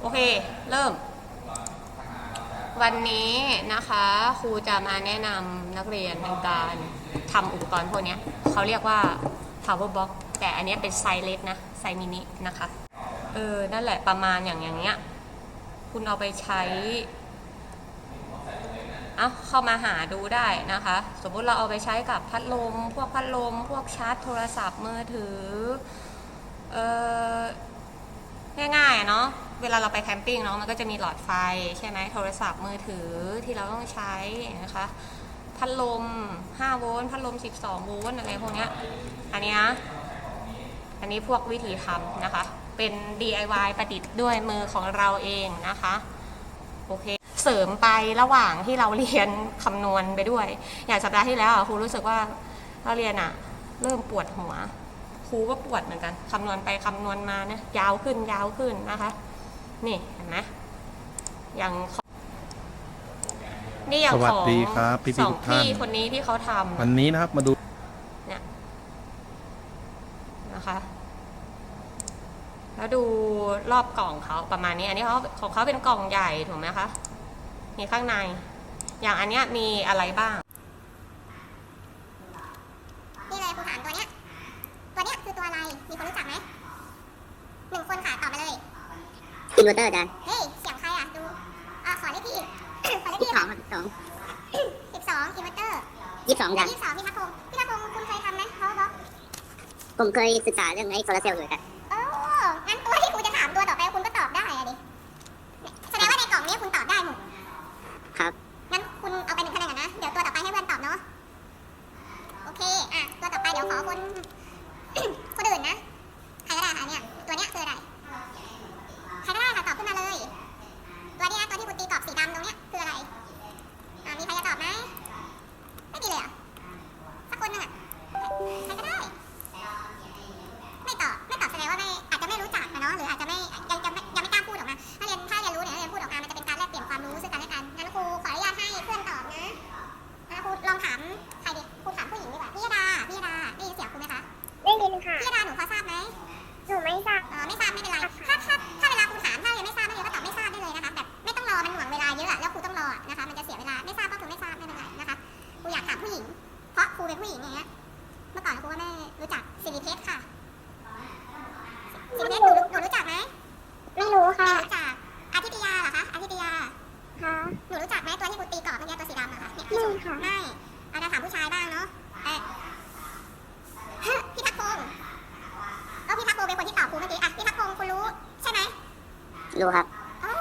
โอเค เริ่ม วันนี้นะคะครูจะมาแนะนำนักเรียนในการทำอุปกรณ์พวกเนี้ยเขาเรียกว่า power box แต่อันนี้เป็นไซส์เล็กนะ ไซส์มินินะคะ เออ นั่นแหละประมาณอย่างอย่างเงี้ย คุณเอาไปใช้ เอาเข้ามาหาดูได้นะคะ สมมุติเราเอาไปใช้กับพัดลม พวกพัดลม พวกชาร์จโทรศัพท์มือถือ เออง่ายๆเนาะ เวลาเราไปแคมปิ้งเนาะมันก็จะมีหลอดไฟใช่ไหมโทรศัพท์มือถือที่เราต้องใช้นะคะพัดลม 5 โวลต์พัดลม 12 โวลต์อะไรพวกเนี้ยอันนี้อันนี้พวกวิธีทำนะคะ เป็น DIY ประดิษฐ์ด้วยมือของเราเองนะคะ โอเค เสริมไประหว่างที่เราเรียนคำนวณไปด้วย อย่างสัปดาห์ที่แล้วครูรู้สึกว่าเราเรียนอะเริ่มปวดหัวครูก็ปวดเหมือนกัน คำนวณไปคำนวณมาเนี่ยยาวขึ้นยาวขึ้นนะคะ นี่เห็นไหมอย่างของนี่อย่างสวัขสองดีครับพี่ๆสองทุกท่าน พี่คนนี้ที่เขาทำวันนี้นะครับมาดูเนี่ยนะคะ แล้วดูรอบกล่องเขาประมาณนี้ อันนี้เขาของเขาเป็นกล่องใหญ่ถูกไหมคะ มีข้างใน อย่างอันเนี้ยมีอะไรบ้าง นี่เลยครูถามตัวเนี้ย ตัวเนี้ยคือตัวอะไร มีคนรู้จักไหมหนึ่งคนค่ะตอบมาเลย อินเวอร์เตอร์อาจารย์เฮ้ยเสียงใครอะดูอ่าขอเลขที่อีกขอเลขยี่ที่สิบสองครับสองสิบสองอินเวอร์เตอร์ยี่สิบสองอาจารย์ยี่สิบสองพี่พักพงศ์พี่พักพงศ์คุณเคยทำไหมเขาบอกผมเคยศึกษาเรื่องไอ้โซลาร์เซลล์อยู่ครับ หนูรู้จักไหมตัวที่ครูตีกรอบเมื่อกี้ตัวสีดำอะค่ะเนี่ยไม่ค่ะไม่เอาจะถามผู้ชายบ้างเนาะเอ๊ะฮะพี่พักพงศ์ก็พี่พักพงศ์เป็นคนที่ตอบครูเมื่อกี้อะพี่พักพงศ์คุณรู้ใช่ไหมรู้ครับโอ้า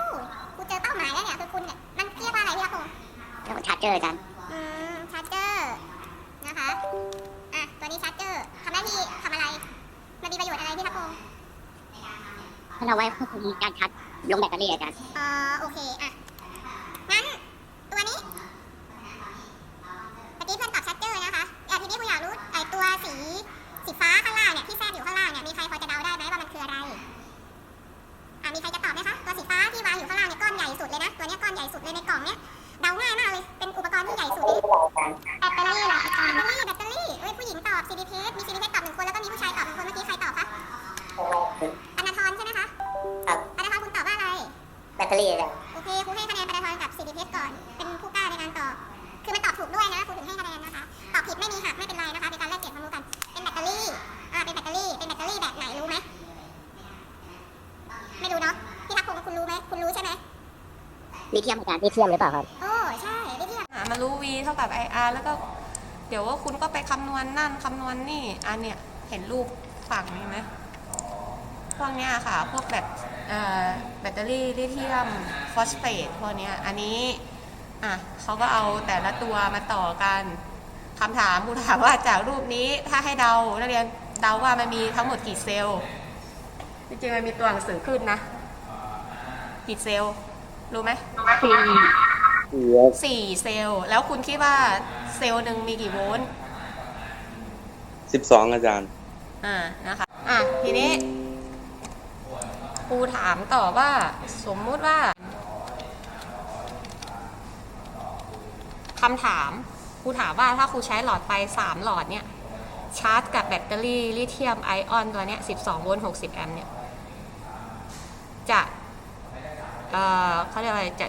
ครูเจอเป้าหมายแล้วเนี่ยคือคุณเนี่ยมันเรียกว่าอะไรพี่พักพงศ์แล้วชาร์จเจอร์อาจารย์อืมชาร์เจอร์นะคะอะตัวนี้ชาร์เจอร์ทำหน้าที่ทำอะไรมันมีประโยชน์อะไรพี่พักพงศ์ถ้าเราไว้ควบคุมการชาร์จลงแบตเตอรี่อาจารย์เอ่อโอเค ตเตอรี่อาจารย์โอเคครูให้คะแนนประธานกับสิริเพชรก่อน เป็นผู้กล้าในการตอบ คือมันตอบถูกด้วยนะครูถึงให้คะแนนนะคะ ตอบผิดไม่มีหักไม่เป็นไรนะคะ เป็นการแลกเปลี่ยนความรู้กัน เป็นแบตเตอรี่ อ่า เป็นแบตเตอรี่ เป็นแบตเตอรี่แบบไหนรู้ไหม ไม่รู้เนาะ พี่ทักพงศ์คุณรู้ไหม คุณรู้ใช่ไหมลิเธียมอาจารย์ลิเธียมหรือเปล่าครับ โอ้ใช่ลิเทียมหามารู้ v เท่ากับ ir แล้วก็ เดี๋ยวว่าคุณก็ไปคำนวณนั่นคำนวณนี่ อันเนี้ยเห็นรูปฝั่งนี้ไหมพวกเนี้ยค่ะ พวกแบบเอ่อ แบตเตอรี่ลิเธียมฟอสเฟตพวกเนี้ยอันนี้อะเขาก็เอาแต่ละตัวมาต่อกันคำถามคุณถามว่าจากรูปนี้ถ้าให้เดานักเรียนเดาว่ามันมีทั้งหมดกี่เซลล์จริงๆมันมีตัวหนังสือขึ้นนะ กี่เซลล์รู้ไหมสี่เซลล์แล้วคุณคิดว่าเซลล์หนึ่งมีกี่โวลต์สิบสองอาจารย์ อ่านะคะ อะทีนี้ ครูถามต่อว่าสมมุติว่าคำถามครูถามว่าถ้าครูใช้หลอดไฟสามหลอดเนี่ยชาร์จกับแบตเตอรี่ลิเธียมไอออนตัวเนี้ย12 โวลต์ 60 แอมป์เนี่ย จะ เอ่อเขาเรียกว่าอะไร จะ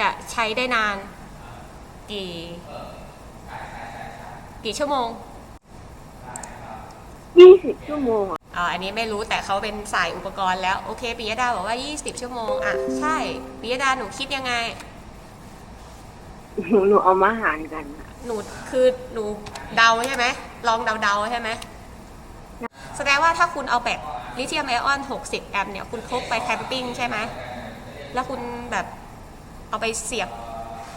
จะใช้ได้นาน กี่ กี่ชั่วโมง ยี่สิบชั่วโมงอะอ่าอันนี้ไม่รู้แต่เขาเป็นสายอุปกรณ์แล้ว โอเคปิยดาบอกว่า 20 ชั่วโมง อะ ใช่ปิยดาหนูคิดยังไง หนูหนูเอามาหารกันอะหนูคือหนูเดาใช่ไหมลองเดาๆใช่ไหมแสดงว่าถ้าคุณเอาแบตลิเธียมไอออน 60 แอมป์เนี่ย คุณพกไปแคมปิ้งใช่ไหมแล้วคุณแบบเอาไปเสียบ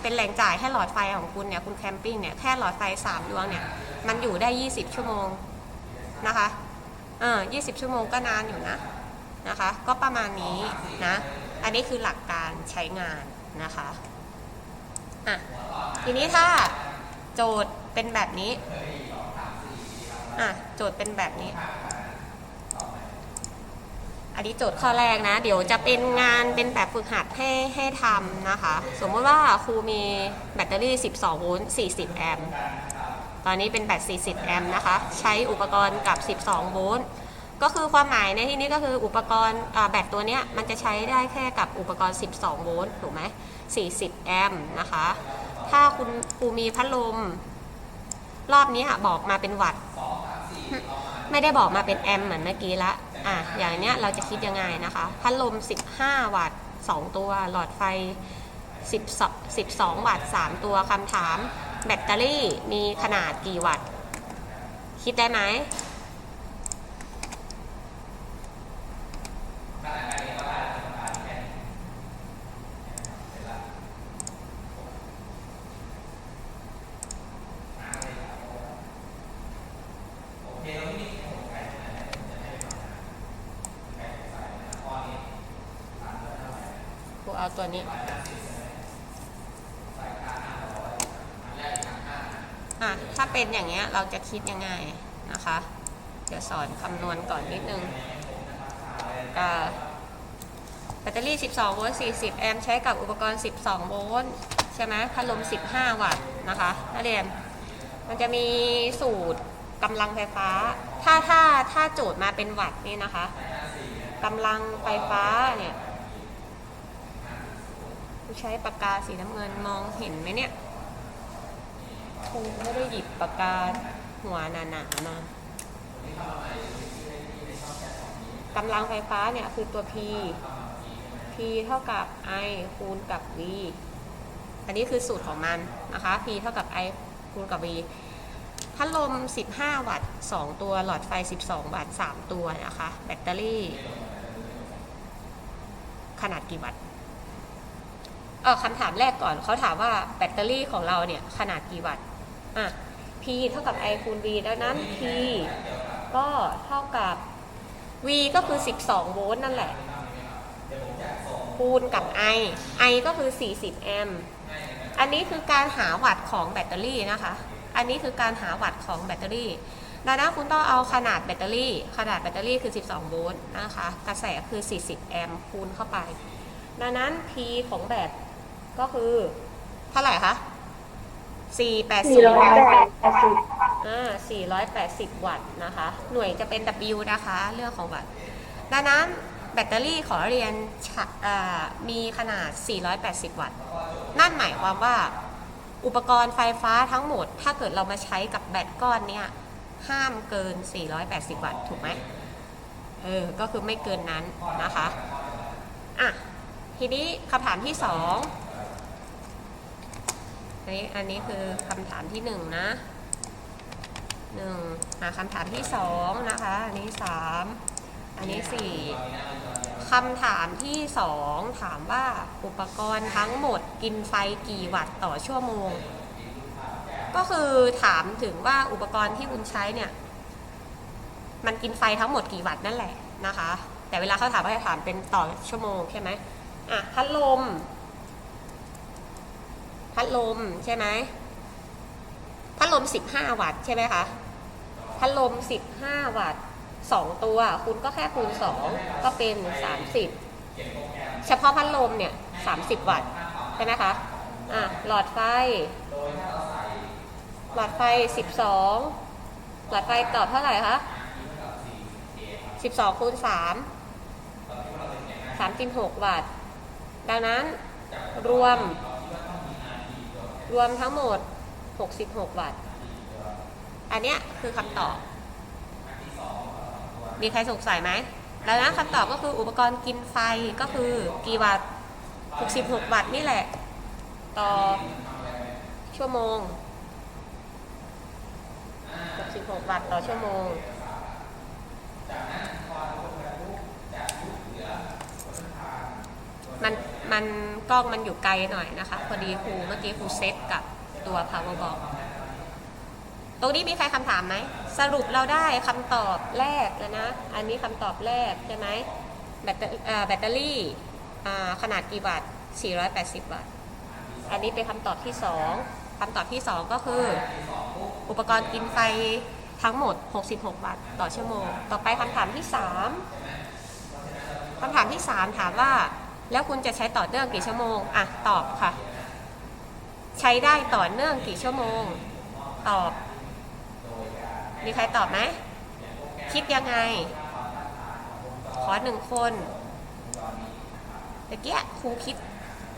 เป็นแหล่งจ่ายให้หลอดไฟของคุณเนี่ย คุณแคมปิ้งเนี่ย แค่หลอดไฟ 3 ดวงเนี่ย มันอยู่ได้ 20 ชั่วโมง นะคะเออ20 ชั่วโมงก็นานอยู่นะนะคะ ก็ประมาณนี้นะ อันนี้คือหลักการใช้งานนะคะอะทีนี้ถ้าโจทย์เป็นแบบนี้อะโจทย์เป็นแบบนี้ อันนี้โจทย์ข้อแรกนะ เดี๋ยวจะเป็นงานเป็นแบบฝึกหัดให้ให้ทำนะคะ สมมติว่าครูมีแบตเตอรี่ 12 โวลต์ 40 แอมป์ ตอนนี้เป็นแบต40 แอมป์นะคะ ใช้อุปกรณ์กับ 12 โวลต์ ก็คือความหมายในที่นี้ก็คืออุปกรณ์แบตตัวเนี้ยมันจะใช้ได้แค่กับอุปกรณ์ 12 โวลต์ ถูกไหม 40 แอมป์นะคะ ถ้าคุณครูมีพัดลม รอบนี้อะบอกมาเป็นวัตต์ ไม่ได้บอกมาเป็นแอมป์เหมือนเมื่อกี้ละ อะ อย่างเนี้ยเราจะคิดยังไงนะคะ พัดลม 15 วัตต์ 2 ตัว หลอดไฟ 12 12 วัตต์ 3 ตัวคำถาม แบตเตอรี่มีขนาดกี่วัตต์ คิดได้ไหม กูเอาตัวนี้ อะ ถ้า เป็นอย่างเงี้ยเราจะคิดยังไงนะคะ เดี๋ยวสอนคำนวณก่อนนิดนึงแบตเตอรี่ 12 โวลต์ 40 แอมป์ใช้กับอุปกรณ์ 12 โวลต์ใช่ไหมพัดลม 15 วัตต์นะคะนักเรียนมันจะมีสูตรกำลังไฟฟ้า ถ้าถ้าถ้าโจทย์มาเป็นวัตต์นี่นะคะกำลังไฟฟ้าเนี่ยใช้ปากกาสีน้ำเงินมองเห็นไหมเนี่ย งไม่ได้หยิบปากกาหัวหนาๆมากำลังไฟฟ้าเนี่ยคือตัว P P เท่ากับ I คูณกับ V อันนี้คือสูตรของมันนะคะ P เท่ากับ I คูณกับ V พัดลม 15 วัตต์ 2 ตัว หลอดไฟ 12 วัตต์ 3 ตัวนะคะ แบตเตอรี่ ขนาดกี่วัตต์เออคำถามแรกก่อน เขาถามว่าแบตเตอรี่ของเราเนี่ย ขนาดกี่วัตต์ อะ P เท่ากับ I คูณ V ดังนั้น P ก็เท่ากับ V ก็คือ 12 โวลต์นั่นแหละ คูณกับ I I ก็คือ 40 แอมป์อันนี้คือการหาวัตต์ของแบตเตอรี่นะคะ อันนี้คือการหาวัตต์ของแบตเตอรี่ดังนั้นคุณต้องเอาขนาดแบตเตอรี่ ขนาดแบตเตอรี่คือ 12 โวลต์นะคะ กระแสคือ 40 แอมป์คูณเข้าไป ดังนั้น P ของแบตก็คือเท่าไหร่คะ 480สี่ร้อยแปดสิบอ่า480 วัตต์นะคะ หน่วยจะเป็น W นะคะ เรื่องของวัตต์ ดังนั้นแบตเตอรี่ขอเรียนฉะอ่ามีขนาด 480 วัตต์ นั่นหมายความว่าอุปกรณ์ไฟฟ้าทั้งหมด ถ้าเกิดเรามาใช้กับแบตก้อนเนี้ยห้ามเกิน 480 วัตต์ ถูกไหมเออ ก็คือไม่เกินนั้นนะคะ อะ ทีนี้คำถามที่สอง นนี้อันนี้คือคำถามที่หนึ่งนะหนึ่งอะคำถามที่สองนะคะ อันนี้สามอันนี้สี่คำถามที่สองถามว่าอุปกรณ์ทั้งหมดกินไฟกี่วัตต์ต่อชั่วโมง ก็คือถามถึงว่าอุปกรณ์ที่คุณใช้เนี่ย มันกินไฟทั้งหมดกี่วัตต์นั่นแหละนะคะ แต่เวลาเขาถามเขาจะถามเป็นต่อชั่วโมงใช่ไหมอะพัดลม พัดลมใช่ไหมพัดลม 15 วัตต์ใช่ไหมคะ พัดลม 15 วัตต์2ตัว คุณก็แค่คูณ 2 ก็เป็น 30 เฉพาะพัดลมเนี่ย 30 วัตต์ใช่ไหมคะอะหลอดไฟ หลอดไฟ 12 หลอดไฟตอบเท่าไหร่คะ 12 คูณ 3 36 วัตต์ ดังนั้นรวม รวมทั้งหมด 66 วัตต์ อันเนี้ยคือคำตอบ มีใครสงสัยไหม แล้วนะคำตอบก็คืออุปกรณ์กินไฟก็คือกี่วัตต์ 66 วัตต์นี่แหละ ต่อชั่วโมง 66 วัตต์ต่อชั่วโมงมัน มันกล้องมันอยู่ไกลหน่อยนะคะ พอดีครูเมื่อกี้ครูเซตกับตัว power box ตรงนี้มีใครคำถามไหม สรุปเราได้คำตอบแรกแล้วนะ อันนี้คำตอบแรกใช่ไหมแบตเตอรี่แบตเตอรี่ขนาดกี่วัตต์ 480 วัตต์ อันนี้เป็นคำตอบที่ 2 คำตอบที่ 2 ก็คือ อุปกรณ์กินไฟทั้งหมด 66 วัตต์ต่อชั่วโมง ต่อไปคำถามที่ 3คำถามที่ 3 ถามว่า แล้วคุณจะใช้ต่อเนื่องกี่ชั่วโมง อะ ตอบค่ะ ใช้ได้ต่อเนื่องกี่ชั่วโมง ตอบ มีใครตอบไหม คิดยังไง ขอหนึ่งคนตะเกียครูคิด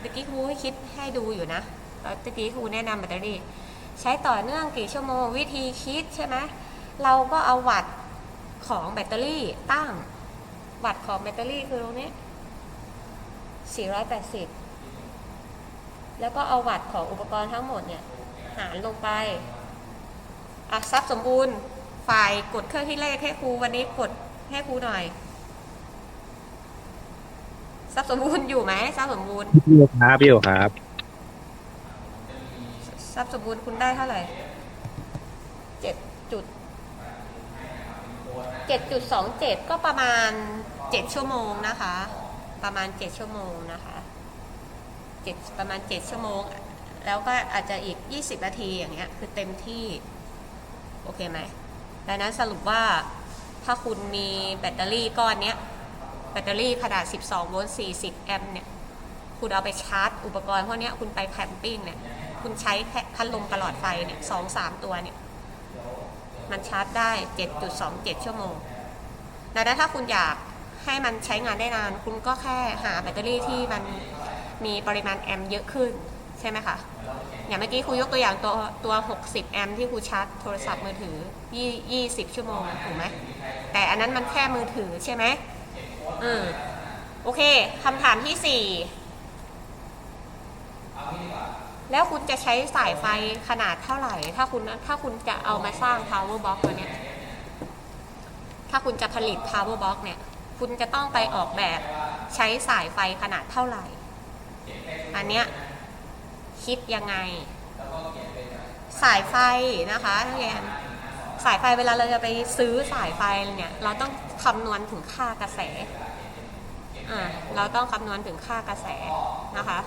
ตะกี้ครูให้คิดให้ดูอยู่นะตะกี้ครูแนะนำแบตเตอรี่ ใช้ต่อเนื่องกี่ชั่วโมง วิธีคิดใช่ไหมเราก็เอาวัตต์ของแบตเตอรี่ตั้ง วัตต์ของแบตเตอรี่คือตรงนี้ 480 แล้วก็เอาวัตต์ของอุปกรณ์ทั้งหมดเนี่ย หารลงไปอะซับสมบูรณ์ ฝ่ายกดเครื่องที่เลขให้ครูวันนี้กดให้ครูหน่อยซับสมบูรณ์อยู่ไหมซับสมบูรณ์พี่ครับพี่ครับซับสมบูรณ์คุณได้เท่าไหร่เจ็ดจุดเจ็ดจุดสองเจ็ดก็ประมาณเจ็ดชั่วโมงนะคะ ประมาณเจ็ดชั่วโมงนะคะเจ็ดประมาณเจ็ดชั่วโมง แล้วก็อาจจะอีกยี่สิบนาทีอย่างเงี้ยคือเต็มที่ โอเคไหมดังนั้นสรุปว่าถ้าคุณมีแบตเตอรี่ก้อนเนี้ย แบตเตอรี่ขนาด 12 โวลต์ 40 แอมป์เนี่ย คุณเอาไปชาร์จ อุปกรณ์พวกเนี้ยคุณไปแคมปิ้งเนี่ย คุณใช้ค่พัดลมตลอดไฟเนี่ยสองสามตัวเนี่ย มันชาร์จได้ 7.27 ชั่วโมงดังนั้นถ้าคุณอยาก ให้มันใช้งานได้นาน คุณก็แค่หาแบตเตอรี่ที่มันมีปริมาณแอมป์เยอะขึ้นใช่ไหมคะ อย่างเมื่อกี้ครูยกตัวอย่างตัวตัว 60 แอมป์ที่ครูชาร์จโทรศัพท์มือถือยี่20 ชั่วโมงถูกไหม แต่อันนั้นมันแค่มือถือใช่ไหมอืมโอเคคำถามที่สี่แล้วคุณจะใช้สายไฟขนาดเท่าไหร่ ถ้าคุณถ้าคุณจะเอามาสร้าง power box ตัวเนี้ย ถ้าคุณจะผลิต power box เนี่ย คุณจะต้องไปออกแบบใช้สายไฟขนาดเท่าไหร่ อันเนี้ยคิดยังไง สายไฟนะคะนักเรียนสายไฟเวลาเราจะไปซื้อสายไฟเนี่ยเราต้องคำนวณถึงค่ากระแสอ่าเราต้องคำนวณถึงค่ากระแสนะคะ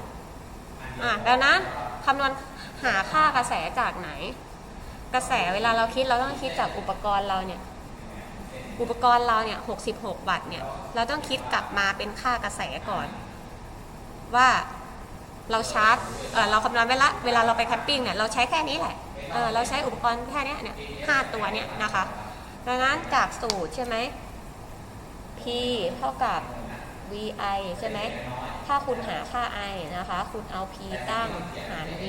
อ่าดังนั้นคำนวณหาค่ากระแสจากไหน กระแสเวลาเราคิดเราต้องคิดจากอุปกรณ์เราเนี่ย อุปกรณ์เราเนี่ย66 วัตต์เนี่ย เราต้องคิดกลับมาเป็นค่ากระแสก่อน ว่าเราชาร์จเเราคำนวณเวลาเวลาเราไปแคมปิ้งเนี่ย เราใช้แค่นี้แหละเเราใช้อุปกรณ์แค่เนี้ยเนี่ยห้าตัวเนี่ยนะคะ ดังนั้นจากสูตรใช่ไหม P เท่ากับ VI ใช่ไหม ถ้าคุณหาค่า I นะคะ คุณเอา P ตั้งหาร V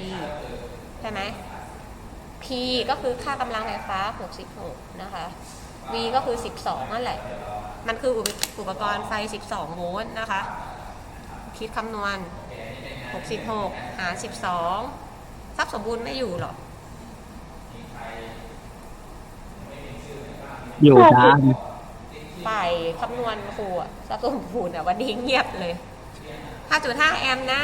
ใช่ไหม P ก็คือค่ากำลังไฟฟ้า 66 นะคะ V ก็คือ 12 นั่นแหละ มันคืออุปอุปกรณ์ไฟ 12 โวลต์นะคะ คิดคำนวณ 66 หาร 12ทรัพย์สมบูรณ์ไม่อยู่หรอก อยู่จ้าฝ่ายคำนวณครูอะทรัพย์สมบูรณ์อะวันนี้เงียบเลย 5.5 แอมป์นะ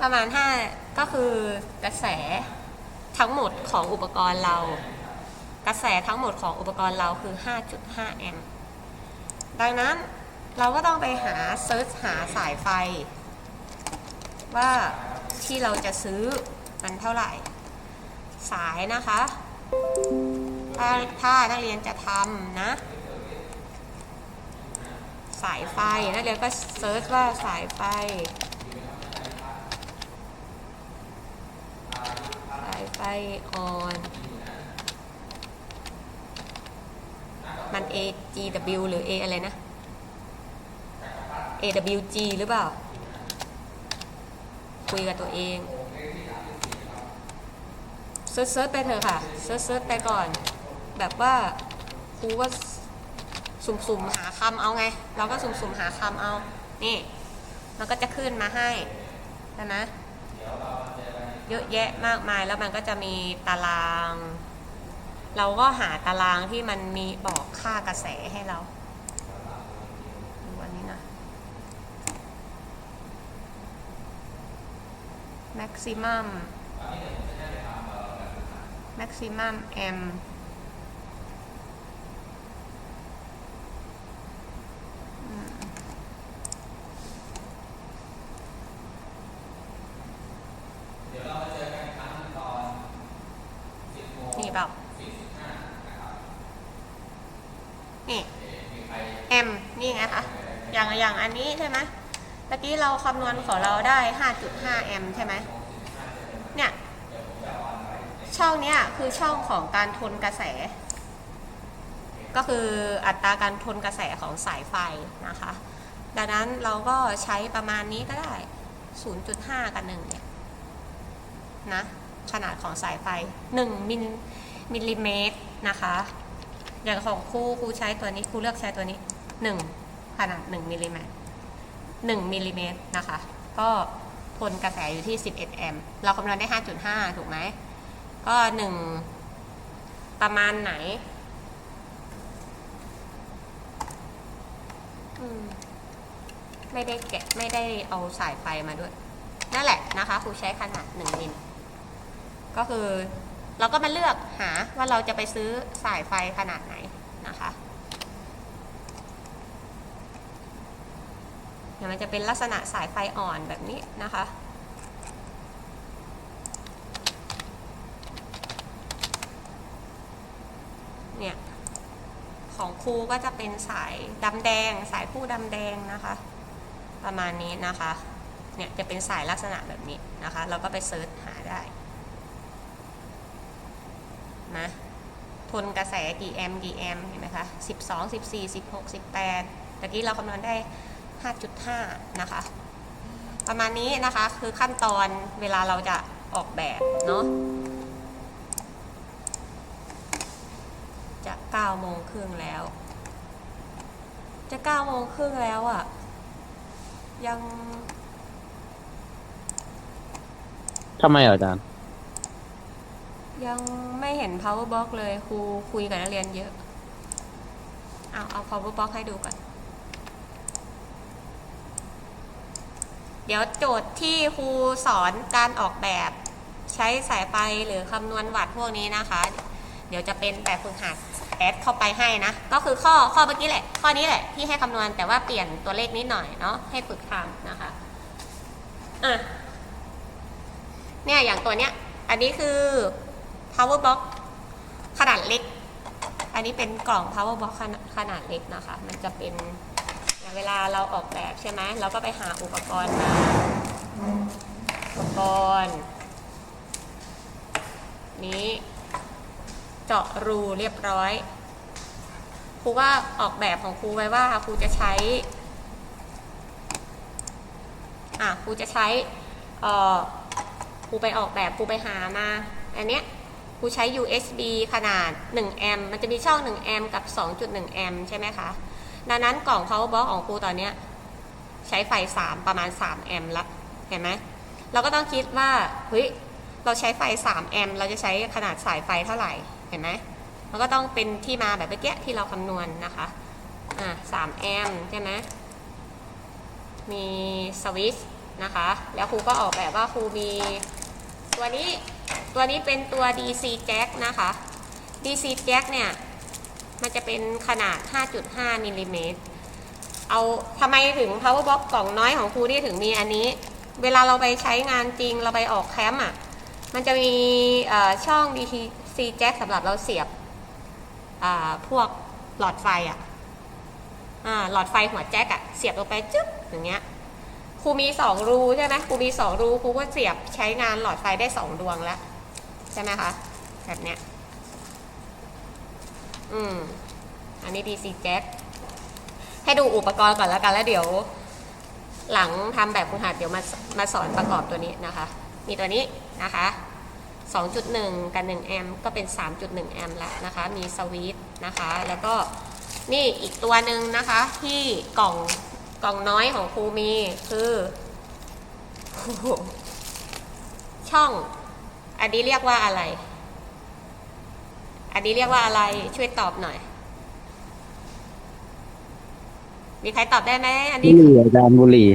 ประมาณ 5 ก็คือกระแส ทั้งหมดของอุปกรณ์เรา กระแสทั้งหมดของอุปกรณ์เราคือ 5.5 แอมป์ดังนั้นเราก็ต้องไปหาเซิร์ชหาสายไฟ ว่าที่เราจะซื้อมันเท่าไหร่ สายนะคะ ถ้าถ้านักเรียนจะทำนะ สายไฟนักเรียนก็เซิร์ชว่าสายไฟ สาย ไฟออน มัน A G W หรือ A อะไรนะ AWG หรือเปล่า คุยกับตัวเองเซิร์ชไปเถอะค่ะเซิร์ชไปก่อน แบบว่าครูก็สุ่มๆหาคำเอาไง เราก็สุ่มๆหาคำเอา นี่ มันก็จะขึ้นมาให้ใช่ไหม เยอะแยะมากมาย แล้วมันก็จะมีตาราง เราก็หาตารางที่มันมีบอกค่ากระแสให้เราดูอันนี้นะ maximum maximum m อืม นี่เปล่านี่ m นี่ไงคะอย่างอย่างอันนี้ใช่ไหมตะกี้เราคำนวณของเราได้ 5.5 m ใช่ไหมเนี่ย ช่องเนี้ยคือช่องของการทนกระแส ก็คืออัตราการทนกระแสของสายไฟนะคะ ดังนั้นเราก็ใช้ประมาณนี้ก็ได้ 0.5 กับ1เนี่ยนะ ขนาดของสายไฟ 1มิลมิลลิเมตรนะคะ อย่างของครูครูใช้ตัวนี้ครูเลือกใช้ตัวนี้ 1 ขนาด 1มิลลิเมตร1มิลลิเมตรนะคะ ก็ทนกระแสอยู่ที่ 11 แอมป์เราคำนวณได้ 5.5 ถูกไหม ก็ 1 ประมาณไหนไม่ได้แกะไม่ได้เอาสายไฟมาด้วย นั่นแหละนะคะครูใช้ขนาด 1 มิล ก็คือเราก็มาเลือกหาว่าเราจะไปซื้อสายไฟขนาดไหนนะคะเดี๋ยวมันจะเป็นลักษณะสายไฟอ่อนแบบนี้นะคะเนี่ยของครูก็จะเป็นสายดำแดง สายผู้ดำแดงนะคะ ประมาณนี้นะคะเนี่ยจะเป็นสายลักษณะแบบนี้นะคะ เราก็ไปเซิร์ชหาได้ นะทนกระแสกี่แอมป์กี่แอมป์เห็นไหมคะ12 14 16 18ตะกี้เราคำนวณได้ 5.5 นะคะ ประมาณนี้นะคะคือขั้นตอนเวลาเราจะออกแบบเนาะจะ9โมงครึ่งแล้ว จะ9โมงครึ่งแล้วอะ่ะ ยังทำไมเออาจารย์ ยังไม่เห็น power box เลยครูคุยกับนักเรียนเยอะ เอาเอา power box ให้ดูก่อน เดี๋ยวโจทย์ที่ครูสอนการออกแบบใช้สายไฟหรือคำนวณวัตต์พวกนี้นะคะ เดี๋ยวจะเป็นแบบฝึกหัดแอดเข้าไปให้นะ ก็คือข้อข้อเมื่อกี้แหละ ข้อนี้แหละที่ให้คำนวณแต่ว่าเปลี่ยนตัวเลขนิดหน่อยเนาะให้ฝึกทำนะคะอะเนี่ยอย่างตัวเนี้ย อันนี้คือ power box ขนาดเล็ก อันนี้เป็นกล่อง power box ขนาดขนาดเล็กนะคะ มันจะเป็นเวลาเราออกแบบใช่ไหมเราก็ไปหาอุปกรณ์มาอุปกรณ์ นี้เจาะรูเรียบร้อยครูก็ออกแบบของครูไว้ว่าครูจะใช้ อะครูจะใช้เออครูไปออกแบบครูไปหามา อันเนี้ย รูใช้ USB ขนาด 1 แอมป์ มันจะมีช่อง 1 แอมป์กับ 2.1 แอมป์ใช่ไหมคะ ดังนั้นกล่อง power box ของครูตอนนี้ใช้ไฟ 3 ประมาณ 3 แอมป์ละ เห็นไหม เราก็ต้องคิดว่า เฮ้ย เราใช้ไฟ 3 แอมป์ เราจะใช้ขนาดสายไฟเท่าไหร่ เห็นไหม มันก็ต้องเป็นที่มาแบบเมื่อกี้ที่เราคำนวณนะคะ อ่า3แอมป์ใช่ไหม มีสวิตช์นะคะ แล้วครูก็ออกแบบว่าครูมีตัวนี้ ตัวนี้เป็นตัว DC jack นะคะ DC jack เนี่ย มันจะเป็นขนาด 5.5มิลลิเมตรเอาทำไมถึง power box กล่องน้อยของครูนี่ถึงมีอันนี้ เวลาเราไปใช้งานจริงเราไปออกแคมป์อะ มันจะมีช่อช่อง DC jack สำหรับเราเสียบพวกหลอดไฟอะหลอดไฟหัวแจ็คอะ เสียบลงไปจึ๊บอย่างเงี้ยครูมีสองรูใช่ไหมครูมีสองรูครูก็เสียบใช้งานหลอดไฟได้สองดวงแล้ว ใช่ไหมคะ แบบเนี้ย อืม อันนี้ DC jack ให้ดูอุปกรณ์ก่อนแล้วกัน แล้วเดี๋ยว หลังทำแบบฝึกหัดเดี๋ยวมามาสอนประกอบตัวนี้นะคะ มีตัวนี้นะคะ2.1 กับ 1 แอมป์ก็เป็น 3.1 แอมป์แล้วนะคะ มีสวิตช์นะคะ แล้วก็นี่อีกตัวหนึ่งนะคะ ที่กล่องกล่องน้อยของครูมีคือ ช่อง อันนี้เรียกว่าอะไร อันนี้เรียกว่าอะไร ช่วยตอบหน่อย มีใครตอบได้ไหม อันบุนี้หรี่อาจารย์บุหรี่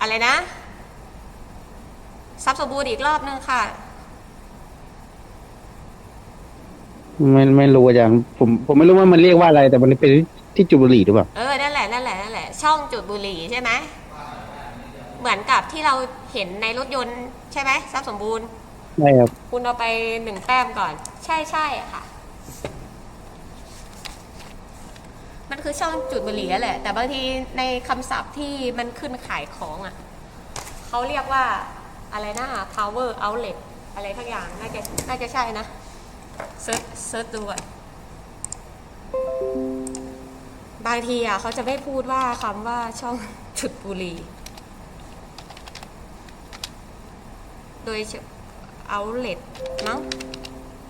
อะไรนะ ซับสมบูรณ์อีกรอบนึงค่ะ ไม่ไม่รู้อาจารย์ผมผมไม่รู้ว่ามันเรียกว่าอะไร แต่มันเป็นที่จุดบุหรี่หรือเปล่าเออ นั่นแหละ นั่นแหละ นั่นแหละ ช่องจุดบุหรี่ใช่ไหม เหมือนกับที่เราเห็นในรถยนต์ใช่ไหมซับสมบูรณ์ ใช่ครับคุณเอาไปหนึ่งแต้มก่อน ใช่ใช่ค่ะ มันคือช่องจุดบุหรี่นั่นแหละ แต่บางทีในคำศัพท์ที่มันขึ้นขายของอะเขาเรียกว่าอะไรนะ power outlet อะไรทั้งอย่าง น่าจะน่าจะใช่นะเซิร์ชเซิร์ชดูก่อนบางทีอะเขาจะไม่พูดว่าคำว่าช่องจุดบุหรี่โดย outlet มั้ง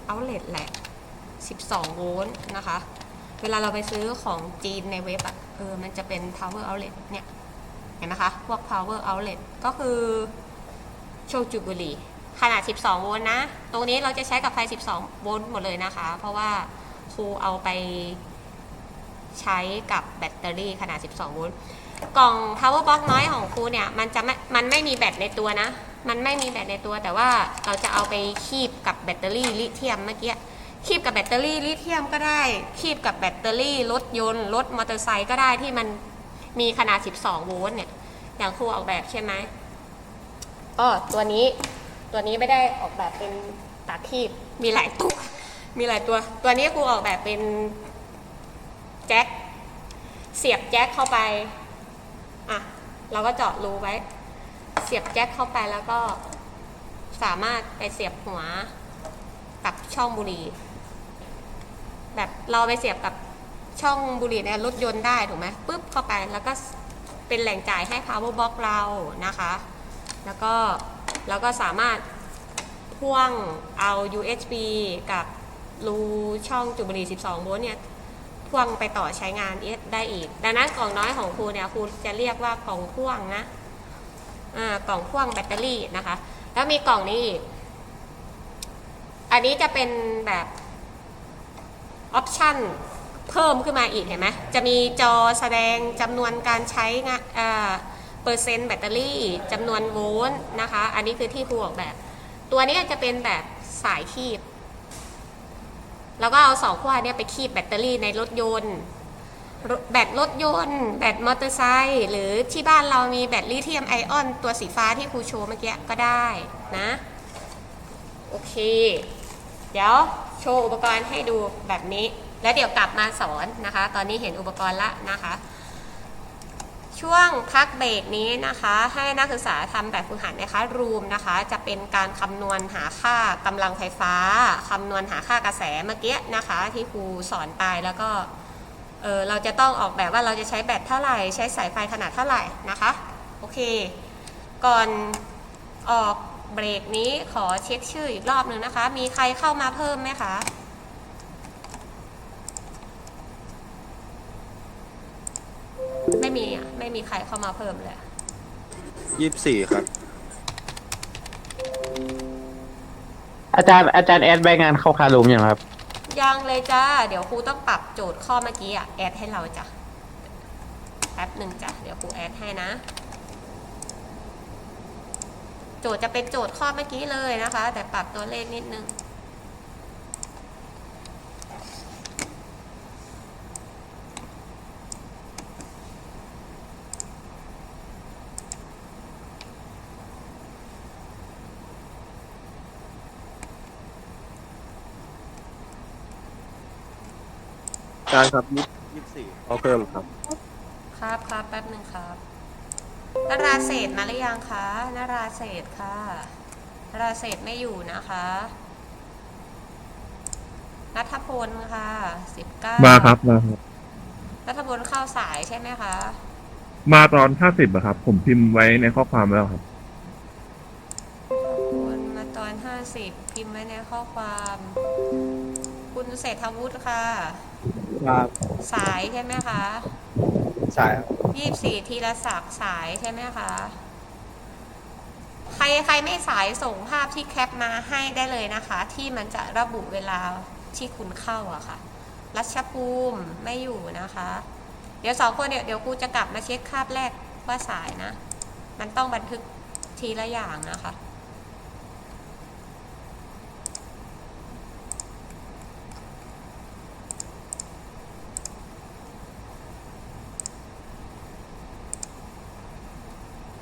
outlet แหละ 12 โวลต์นะคะ เวลาเราไปซื้อของจีนในเว็บอะเออ มันจะเป็น power outlet เนี่ย เห็นไหมคะ พวก power outlet ก็คือโชจุบุรีขนาด 12 โวลต์นะ ตรงนี้เราจะใช้กับไฟ 12 โวลต์หมดเลยนะคะ เพราะว่าครูเอาไปใช้กับแบตเตอรี่ขนาด 12 โวลต์ กล่อง power box น้อยของครูเนี่ย มันจะไม่ มันไม่มีแบตในตัวนะ มันไม่มีแบตในตัวแต่ว่าเราจะเอาไปคีบกับแบตเตอรี่ลิเธียมเมื่อกี้คีบกับแบตเตอรี่ลิเธียมก็ได้ คีบกับแบตเตอรี่รถยนต์รถมอเตอร์ไซค์ก็ได้ที่มันมีขนาด 12 โวลต์เนี่ย อย่างครูออกแบบใช่ไหมอ๋อตัวนี้ตัวนี้ไม่ได้ออกแบบเป็นตาคีบมีหลายตัวมีหลายตัว ตัวนี้ครูออกแบบเป็นแจ็คเสียบแจ็คเข้าไปอะเราก็เจาะรูไว้ เสียบแจ็คเข้าไปแล้วก็สามารถไปเสียบหัวกับช่องบุหรี่ แบบเราไปเสียบกับช่องบุหรี่ในรถยนต์ได้ถูกไหมปุ๊บเข้าไปแล้วก็เป็นแหล่งจ่ายให้ power box เรานะคะ แล้วก็เราก็สามารถพ่วงเอา USB กับรูช่องจุดบุหรี่ 12 โวลต์เนี่ยพ่วงไปต่อใช้งานได้อีก ดังนั้นกล่องน้อยของครูเนี่ยครูจะเรียกว่ากล่องพ่วงนะ อ่ากล่องพ่วงแบตเตอรี่นะคะ แล้วมีกล่องนี้อีก อันนี้จะเป็นแบบออปชั่นเพิ่มขึ้นมาอีกเห็นไหมจะมีจอแสดงจำนวนการใช้งานอ่าเปอร์เซ็นต์แบตเตอรี่จำนวนโวลต์นะคะ อันนี้คือที่ครูออกแบบ ตัวนี้จะเป็นแบบสายคีบ แล้วก็เอาสองขั้วเนี่ยไปคีบแบตเตอรี่ในรถยนต์ แบตรถยนต์ แบตมอเตอร์ไซค์หรือที่บ้านเรามีแบตลิเธียมไอออนตัวสีฟ้าที่ครูโชว์เมื่อกี้ก็ได้นะ โอเค เดี๋ยวโชว์อุปกรณ์ให้ดูแบบนี้ แล้วเดี๋ยวกลับมาสอนนะคะ ตอนนี้เห็นอุปกรณ์ละนะคะ ช่วงพักเบรกนี้นะคะ ให้นักศึกษาทำแบบฝึกหัดนะคะรูมนะคะ จะเป็นการคำนวณหาค่ากำลังไฟฟ้าคำนวณหาค่ากระแสเมื่อกี้นะคะ ที่ครูสอนไปแล้วก็ เออเราจะต้องออกแบบว่าเราจะใช้แบตเท่าไหร่ ใช้สายไฟขนาดเท่าไหร่นะคะโอเค ก่อนออกเบรกนี้ขอเช็คชื่ออีกรอบหนึ่งนะคะ มีใครเข้ามาเพิ่มไหมคะไม่มีอะไม่มีใครเข้ามาเพิ่มเลยอะยี่สิบสี่ครับ อาจารย์อาจารย์แอดใบงานเข้าคารูมยังครับ ยังเลยจ้า เดี๋ยวครูต้องปรับโจทย์ข้อเมื่อกี้อะแอดให้เราจ้ะ แป๊บหนึ่งจ้ะ เดี๋ยวครูแอดให้นะ โจทย์จะเป็นโจทย์ข้อเมื่อกี้เลยนะคะ แต่ปรับตัวเลขนิดนึง อาจารย์ครับยี่สิบสี่เอาเพิ่มครับครับครับแป๊บหนึ่งครับนาราเศษมาหรือยังคะนาราเศษค่ะนาราเศษไม่อยู่นะคะนัทพลค่ะสิบเก้ามาครับมาครับนัทพลเข้าสายใช่ไหมคะ มาตอนห้าสิบอะครับ ผมพิมพ์ไว้ในข้อความแล้วครับคุณมาตอน50พิมพ์ไว้ในข้อความ คุณเศรษฐวุฒิค่ะ ครับสายใช่ไหมคะใช่ครับยี่สิบสี่ทีละศักดิ์สายใช่ไหมคะ ใครใครไม่สายส่งภาพที่แคปมาให้ได้เลยนะคะ ที่มันจะระบุเวลาที่คุณเข้าอะค่ะ รัชภูมิไม่อยู่นะคะ เดี๋ยวสองคนเดี๋ยวเดี๋ยวครูจะกลับมาเช็คคาบแรกว่าสายนะ มันต้องบันทึกทีละอย่างนะคะ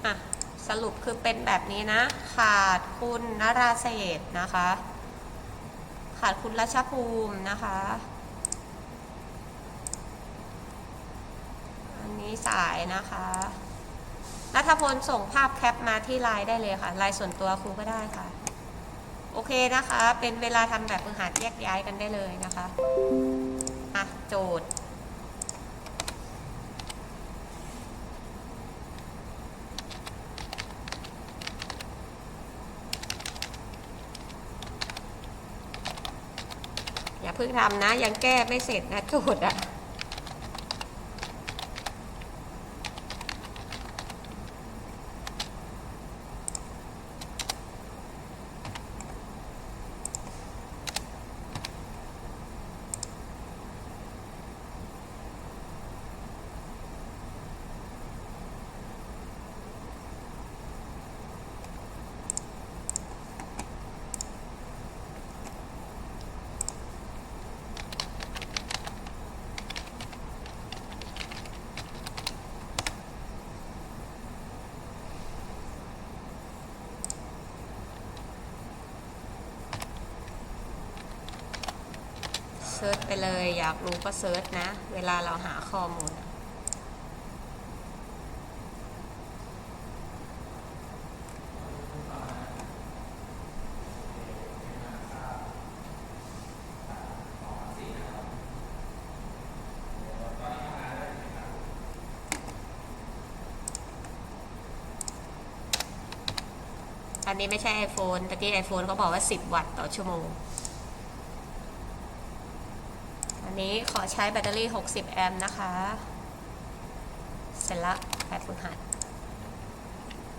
อะ สรุปคือเป็นแบบนี้นะ ขาดคุณนราเศรษฐ์นะคะ ขาดคุณรัชภูมินะคะ อันนี้สายนะคะนัทพลส่งภาพแคปมาที่ไลน์ได้เลยค่ะไลน์ส่วนตัวครูก็ได้ค่ะ โอเคนะคะ เป็นเวลาทำแบบฝึกหัดแยกย้ายกันได้เลยนะคะอะโจทย์ เพิ่งทำนะ ยังแก้ไม่เสร็จนะโจทย์อะเซิร์ชไปเลย อยากรู้ก็เซิร์ชนะ เวลาเราหาข้อมูลอันนี้ไม่ใช่ iPhone ตะกี้ iPhone เขาบอกว่า 10 วัตต์ต่อชั่วโมง นนี้ขอใช้แบตเตอรี่ 60 แอมป์นะคะ เสร็จละแบบฝึกหัด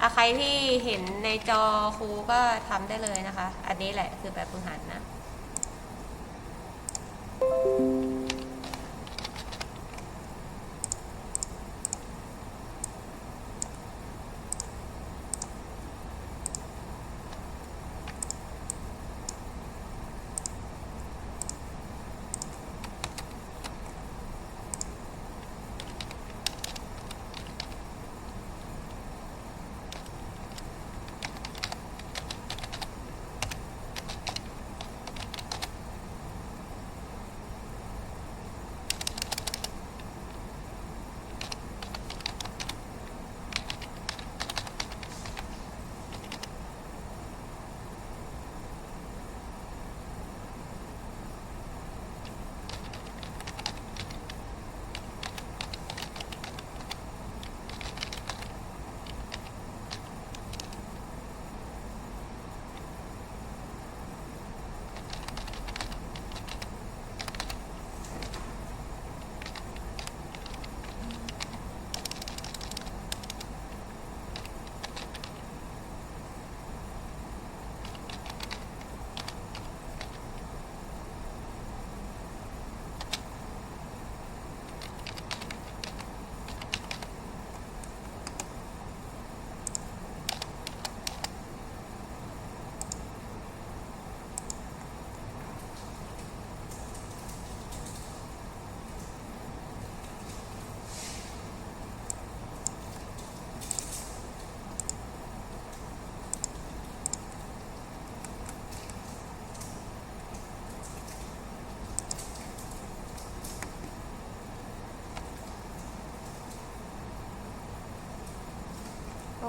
อะใครที่เห็นในจอครูก็ทำได้เลยนะคะ อันนี้แหละคือแบบฝึกหัดนะ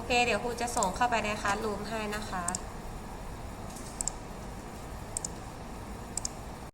เค เดี๋ยวครูจะส่งเข้าไปในคลาสรูมให้นะคะ